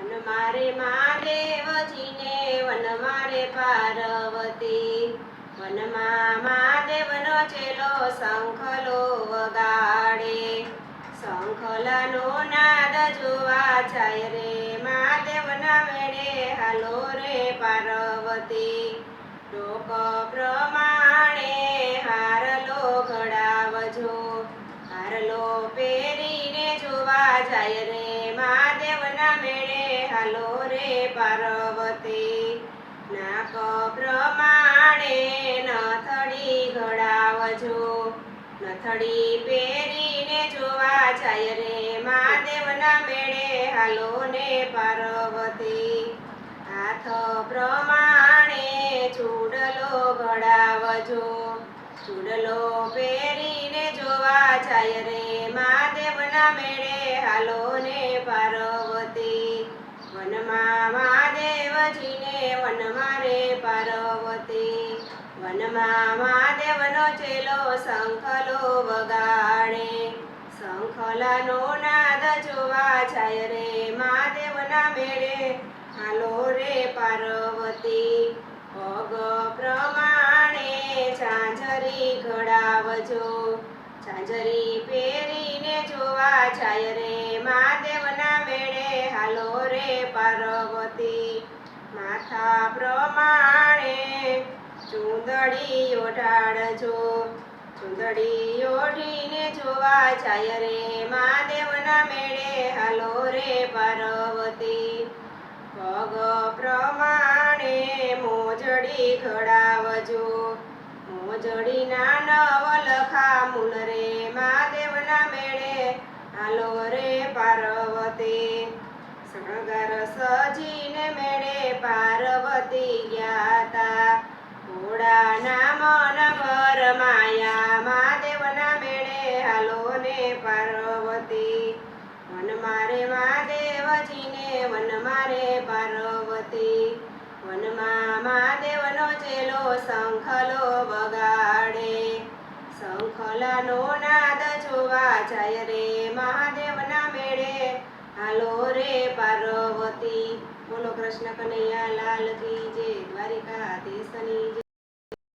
One મારે મહાદેવજીને one મારે પાર્વતી. વનમાં મહાદેવનો ચેલો, શંખલો વગાડે. શંખલાનો નાદ જોવા જાય રે મહાદેવના મેળે હાલો રે પાર્વતી. લોક પ્રમાણે હારલો ઘડાવજો, હારલો પહેરીને જોવા જાય રે મહાદેવના મેળે હાલો રે પાર્વતી. નાક પ્રમાણે નથડી ઘડાવજો. નથડી પહેરીને જોવા જાય રે મહાદેવના મેળે. હાલો ને પાર્વતી. હાથ પ્રમાણે ચૂડલો ઘડાવજો. ચૂડલો પહેરીને જોવા જાય રે મહાદેવના મેળે. હાલો વનમાં મહાદેવજીને વનમાં રે પાર્વતી. વનમાં મહાદેવનો ચેલો શંખલો વગાડે. શંખલાનો નાદ જોવા જાય રે મહાદેવના મેળે. હાલો રે પાર્વતી પગ પ્રમાણે ઝાંઝરી ઘડાવજો. ઝાંઝરી પહેરીને જોવા જાય રે મહાદેવના મેળે હાલો રે પાર્વતી. માથા પ્રમાણે ચૂંદડી ઓઢાડજો. ચૂંદડી ઓઢીને જોવા જાય રે મહાદેવના મેળે. હાલો રે પાર્વતી. પગ પ્રમાણે મોજડી ઘડાવજો. મોજડીના નવલખા મૂલ રે મહાદેવના મેળે. હાલો રે પાર્વતી. શણગાર સજીને મેળે પાર્વતી ગ્યાતા ઘોડાના મન પર માયા, મહાદેવના મેળે હાલો ને પાર્વતી. વન મારે મહાદેવજીને વન મારે પાર્વતી. વનમાં મહાદેવનો ચેલો શંખલો વગાડે શંખલાનો નાદ જોવા જાય રે, મહાદેવના હાલો રે પાર્વતી બોલો કૃષ્ણ કનૈયા લાલ કી જય દ્વારિકાધીશની જય.